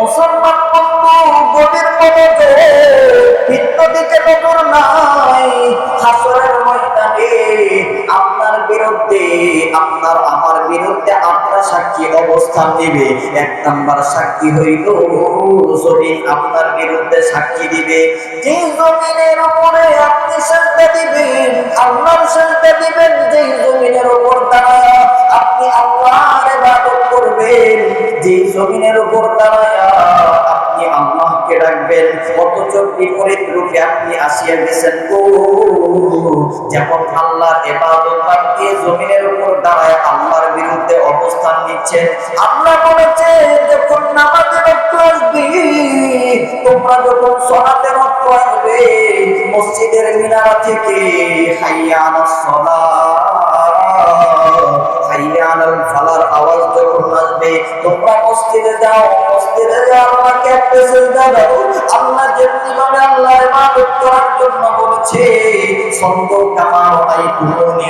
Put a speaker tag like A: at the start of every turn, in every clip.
A: মুসলমান আপনার বিরুদ্ধে, আপনার, আমার বিরুদ্ধে আপনার সাক্ষী অবস্থান নেবে। এক নাম্বার সাক্ষী হইল, জমিন আপনার বিরুদ্ধে সাক্ষী দিবে। যে জমিনের উপরে আপনি সাজদা দিবেন, আল্লাহর সাজদা দিবেন যে জমিনের উপর দাঁড়ায় আপনি আল্লাহর করবেন যে জমিনের উপর আপনি ডাকবেন অথচ বিপরীত রূপে আপনি আসিয়া গেছেন। যেমন আল্লাহর এবাদত জমিনের উপর দাঁড়ায় আল্লাহর বিরুদ্ধে অবস্থান নিচ্ছেন। আল্লাহ বলেছে, যখন নামাজের আসবে, তোমরা যখন সলাতে রক্ত আসবে, মসজিদের মিনারা থেকে হাইয়া আলাস হাইয়া ফালার আওয়াজ যখন আসবে, তোমরা মসজিদে যাও আল্লাহকে একটা সেজদা দাও। আল্লাহ যেমনি ভাবে আল্লাহর ইবাদত করার জন্য বলেছে সন্দ কামার আই কুমনি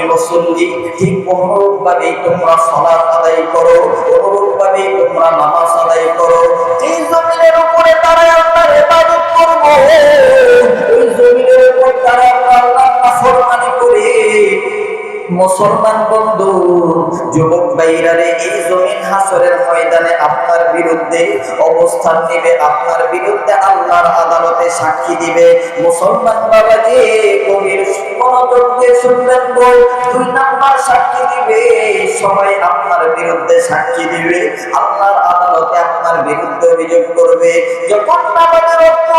A: ভাবে তোমরা সালাত আদায় করো অনুরূপ ভাবে তোমরা নামাজ আদায় করো। যে জমিনের উপরে তারা আল্লাহর ইবাদত করব জমিনের উপর তারা আল্লাহ নাফরমানি করে মুসলমান বন্ধু, যুবক ভাইরারে এই জমিন হাসরের ময়দানে আপনার বিরুদ্ধে অবস্থান নেবে, আপনার বিরুদ্ধে আল্লাহর আদালতে সাক্ষী দিবে। মুসলমান বাবাজি গভীর মনোযোগ দিয়ে শুনবেন গো দুই নাম্বার সাক্ষী দিবে, সবাই আপনার বিরুদ্ধে সাক্ষী দিবে, আল্লাহর আদালতে আপনার বিরুদ্ধে অভিযোগ করবে। যখন নামাজের রক্ত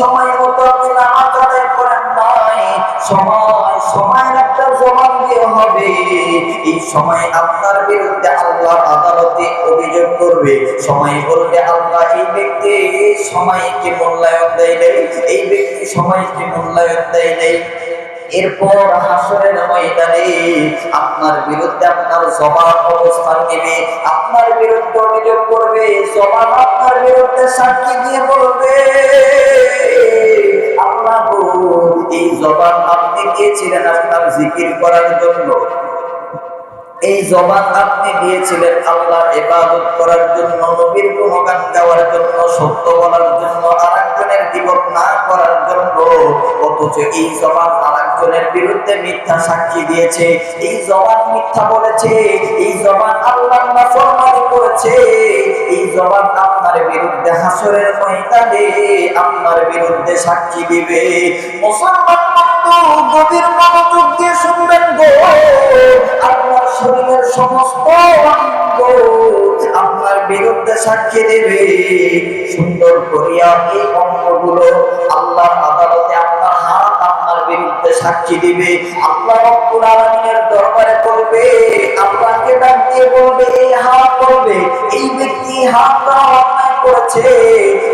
A: সময় মতো আপনি নামাজ আদায় করেন নাই, সময়, সময়ের একটা আপনার বিরুদ্ধে এরপর হাসরের ময়দানে আপনার বিরুদ্ধে আপনার অবস্থান নেবে। আপনার বিরুদ্ধে অভিযোগ করবে, জবাব আপনার বিরুদ্ধে সাক্ষী দিয়ে বলবে, আল্লাহ এই জবাব আপনি দিয়েছিলেন আপনার জিকির করার জন্য। এই জবান আপনি দিয়েছিলেন আল্লাহর ইবাদত করার জন্য, নবীর গুণগান গাওয়ার জন্য, সত্য বলার জন্য, আরেকজনের বিপদ না করার জন্য। অথচ এই জবান আরেকজনের বিরুদ্ধে মিথ্যা সাক্ষী দিয়েছে, এই জবান মিথ্যা বলেছে, এই জবান আল্লাহর নাফরমানি করেছে, এই জবান আপনার বিরুদ্ধে হাসরের ময়দানে আপনার বিরুদ্ধে সাক্ষী দিবে। মুসলমান গভীর মনোযোগ দিয়ে শুনবেন গো। আপনার শরীরের সমস্ত অঙ্গ আপনার বিরুদ্ধে সাক্ষী দেবে। সুন্দর করিয়া এই অঙ্গগুলো আল্লাহর আদালতে আপনার হাত আপনার বিরুদ্ধে সাক্ষী দিবে। আল্লাহ রব্বুল আলামিনের দরবারে করবে আল্লাহকে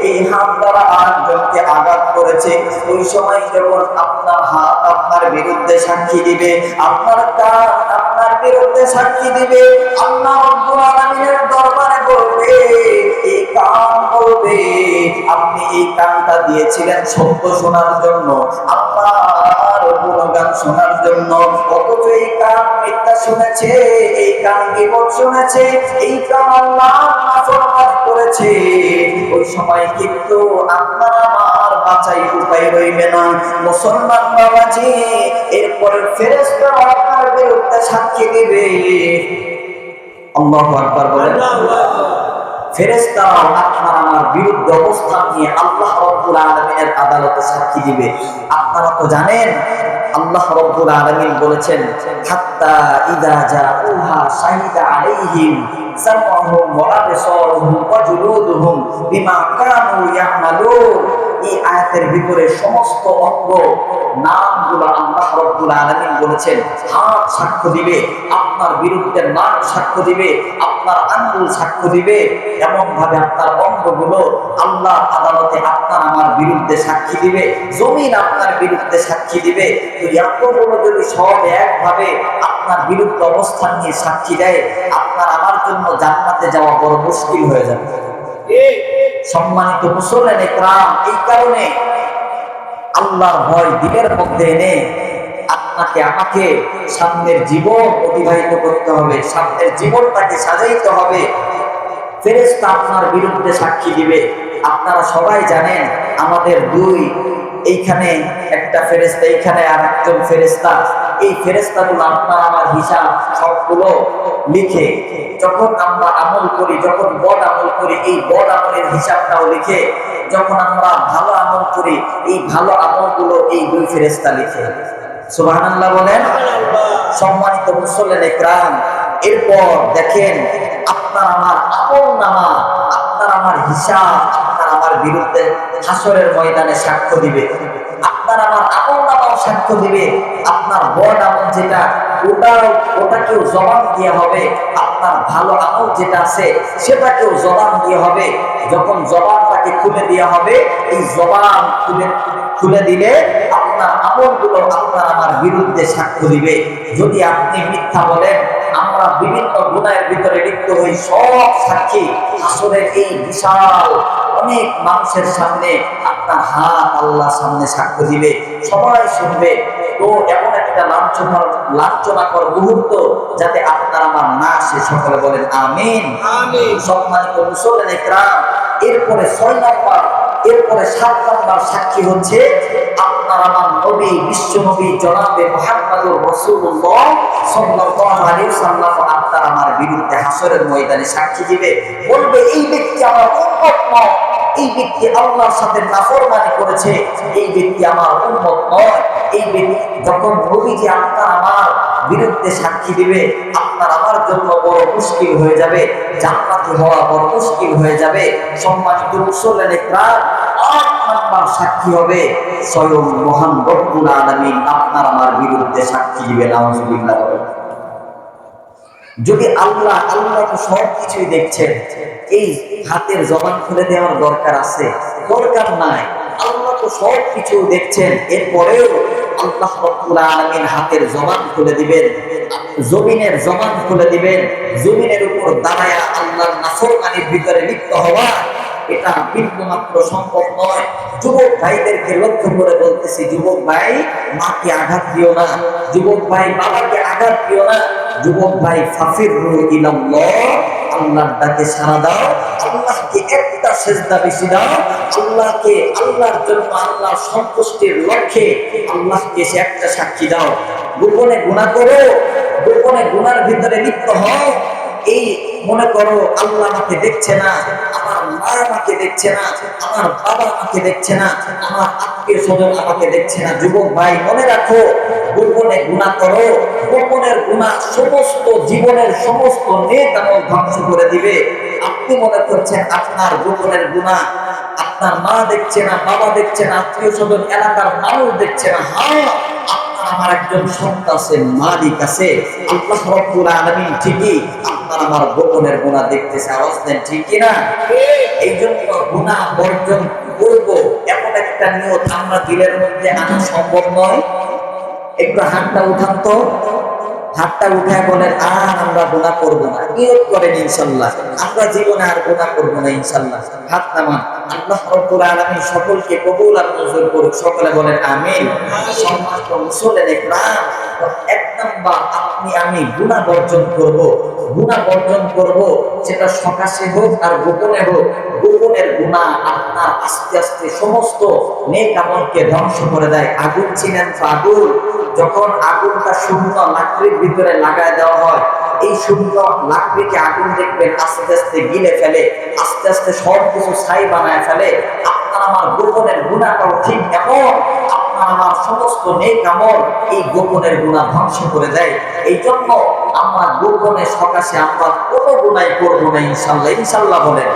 A: এই হাত দ্বারা আরেকজনকে আঘাত করেছে। ওই সময় যখন আপনার হাত আপনার বিরুদ্ধে সাক্ষী দিবে, আপনার কান আপনার বিরুদ্ধে সাক্ষী দিবে দরবারে বলবে, এই কান বলবে, আপনি এই কানটা দিয়েছিলেন সত্য শোনার জন্য। আল্লাহর গুণগান শোনার জন্য। এই কান মিথ্যা শুনেছে, এই কান বিপদ শুনেছে, এই কান আল্লাহ করেছে। ওই সময় কিন্তু আপনার আমার বাঁচাই উপায় রইবে না। মুসলমান এরপরে ফেরেশতা আপনার বিরুদ্ধে সাক্ষী দিবে। আল্লাহু আকবার বলেন। ফেরেশতারাও আপনার আমার বিরুদ্ধে অবস্থান নিয়ে আল্লাহ রব্বুল আলমিনের আদালতে সাক্ষী দিবে। আপনারা তো জানেন আল্লাহ রব্বুল আলামিন বলেছেন, হাত্তা ইদা জাউহা শাহিদা আলাইহিম সামউহুম ওয়া আবসারুহুম ওয়া জুলুদুহুম বিমা কানু ইয়ামালুন। এই আয়াতের ভিতরে সমস্ত অঙ্গ, নামগুলো আল্লাহ রব্বুল আলামিন বলেছেন, হাত সাক্ষ্য দিবে, আপনার বিরুদ্ধে নাক সাক্ষ্য দিবে, আপনার আঙ্গুল সাক্ষ্য দিবে এমন ভাবে আপনার অঙ্গগুলো আল্লাহ আদালতে আপনার আমার বিরুদ্ধে সাক্ষী দিবে, জমিন আপনার বিরুদ্ধে সাক্ষী দিবে। তো এতগুলো যদি সব একভাবে আপনার বিরুদ্ধে অবস্থান নিয়ে সাক্ষী দেয়, আপনার আমার জন্য জান্নাতে যাওয়া বড় মুশকিল হয়ে যাবে। সম্মানিত মুসল্লেন একরাম, এই কারণে আল্লাহর ভয় দিলের মধ্যে এনে আপনাকে, আমাকে সামনের জীবন অতিবাহিত করতে হবে, সামনের জীবনটাকে সাজাইতে হবে। ফেরেস্তা আপনার বিরুদ্ধে সাক্ষী দিবে। আপনারা সবাই জানেন, আমাদের দুই, এইখানে একটা ফেরেস্তা এইখানে আর একজন ফেরেস্তা এই ফেরেস্তাগুলো আপনার আমার হিসাব সবগুলো লিখে যখন আমরা আমল করি যখন বদ আমল করি এই বদ আমলের হিসাবটাও লিখে যখন আমরা ভালো আমল করি এই ভালো আমলগুলো এই দুই ফেরেস্তা লিখে। সুবহানাল্লাহ বলেন সম্মানিত মুসল্লেন একরাম এরপর দেখেন আপনার আমার আপন নামা আপনার আমার হিসাব আপনার আমার বিরুদ্ধে হাসরের ময়দানে সাক্ষ্য দিবে। আপনার আমার আপন সাক্ষ্য দিবে। আপনার বড় আমল যেটা ওটা ওটাকেও জবাব দিয়ে হবে। আপনার ভালো আমল যেটা আছে, সেটাকেও জবাব দিয়ে হবে। যখন জবাবটাকে খুলে দেওয়া হবে, এই জবাব খুলে খুলে দিলে আপনার আমলগুলো আপনার আমার বিরুদ্ধে সাক্ষ্য দিবে। যদি আপনি মিথ্যা বলেন, আমরা বিভিন্ন গুণায়ের ভিতরে লিপ্ত হই, সব সাক্ষী আসলে এই বিশাল অনেক মানুষের সামনে আপনার হাত আল্লাহ সামনে সাক্ষ্য দিবে সবাই শুনবে। তো এমন একটা লাঞ্ছনার লাঞ্ছনাকর মুহূর্ত যাতে আপনার আমার না আসে সকলে বলেন আমিন। সম্মানিত মুসলেন একরাম এরপরে ছয় নম্বর এরপরে সাত নম্বর সাক্ষী হচ্ছে আপনার আমার নবী বিশ্ব নবী জনাবে মোহাম্মদুর রাসূলুল্লাহ সাল্লাল্লাহু আলাইহি আপনার আমার বিরুদ্ধে হাসরের ময়দানে সাক্ষী দিবে। বলবে এই ব্যক্তি আমার নয়। এই ব্যক্তি আল্লাহর সাথে নাফরমানি করেছে, এই ব্যক্তি আমার উম্মত নয়। এই ব্যক্তি যখন নবীজি আপনার আমার বিরুদ্ধে সাক্ষী দিবে, আপনার আমার জন্য বড় মুশকিল হয়ে যাবে, জান্নাতি হওয়া বড় মুশকিল হয়ে যাবে। সম্মানিত মুসল্লেন প্রাণ সাক্ষী হবে স্বয়ং মহান রব্বুল আলামিন। আপনার আমার বিরুদ্ধে সাক্ষী দিবে নাউজুবিল্লাহ বলে যদি আল্লাহ আল্লাহ তো সব কিছুই দেখছেন, এই হাতের জবান খুলে দেওয়ার দরকার আছে, দরকার নাই। আল্লাহ তো সব কিছু দেখছেন, এরপরেও আল্লাহ রব্বুল হাতের জবান খুলে দিবেন, জমিনের জবান খুলে দিবেন, জমিনের উপর দাঁড়ায়া আল্লাহর নাফরমানির ভিতরে লিপ্ত হওয়া, এটা বিন্দু মাত্র সম্ভব নয়। যুবক ভাইদেরকে লক্ষ্য করে বলতেছি, যুবক ভাই, মাকে আঘাত দিও না। যুবক ভাই, বাবাকে আঘাত দিও না। যুবক ভাই ফাফির ইলাল্লাহ, আল্লাহর ডাকে সাড়া দাও, আল্লাহকে একটা সেজদা বেশি দাও, আল্লাহকে, আল্লাহর জন্য আল্লাহ সন্তুষ্টির লক্ষ্যে আল্লাহকে সে একটা সাক্ষী দাও। গোপনে গুণা করো, গোপনে গুণার ভিতরে লিপ্ত হও। এই মনে করো, আল্লাহ আমাকে দেখছে না, আমার মা আমাকে দেখছে না, আমার বাবা আমাকে দেখছে না, আমার আত্মীয় স্বজন আমাকে দেখছে না। যুবক ভাই, মনে রাখো গোপনে গুণা করো। গোপনের গুণা সমস্ত জীবনের সমস্ত নেক আমল ধ্বংস করে দিবে। আপনি মনে করছেন আপনার গোপনের গুণা? আপনার মা দেখছে না, বাবা দেখছে না, আত্মীয় স্বজন, এলাকার মানুষ দেখছে না। হ্যাঁ আমার একজন সত্তা আছে, মালিক আছে। আল্লাহ রব্বুল আলামিন ঠিকই আপনার আমার গোপনের গুণা দেখতেছে, আওয়াজ দেন ঠিক না এই জন্য গুণা বর্জন করব। এমন একটা নিয়ত আমরা দিলের মধ্যে আনা সম্ভব নয়। একটু হাতটা উঠান তো। হাতটা উঠায় বলেন আর আমরা গোনা করব না। নিয়োগ করেন ইনশাল্লাহ। আমরা জীবনে আর গোনা করব না ইনশাল্লাহ। হাত নামান। আল্লাহ রব্বুল আলামিন সকলকে কবুল আর মঞ্জুর করুক। সকলে বলেন আমিন। সম্মানিত একরাম এক নাম্বার আপনি, আমি গুণা বর্জন করব। গুণা বর্জন করব সেটা সকাশে হোক আর গোপনে হোক। গোপনের গুণা আপনার আস্তে আস্তে সমস্ত নেক আমলকে ধ্বংস করে দেয়। আগুন ছিলেন আগুন। যখন আগুনটা শূন্য লাকড়ির ভিতরে লাগায় দেওয়া হয় এই সূর্য লাকড়িকে আগুন দেখবেন আস্তে আস্তে গিলে ফেলে আস্তে আস্তে সব কিছু ছাই বানায় ফেলে। আপনার আমার গোপনের গুণাটাও ঠিক এমন আপনার আমার সমস্ত নেই কামল এই গোপনের গুণা ধ্বংস করে দেয়। এই জন্য আমরা গোপনে সকাশে আমরা কোনো গুণাই করব না ইনশাল্লাহ ইনশাল্লাহ বলেন।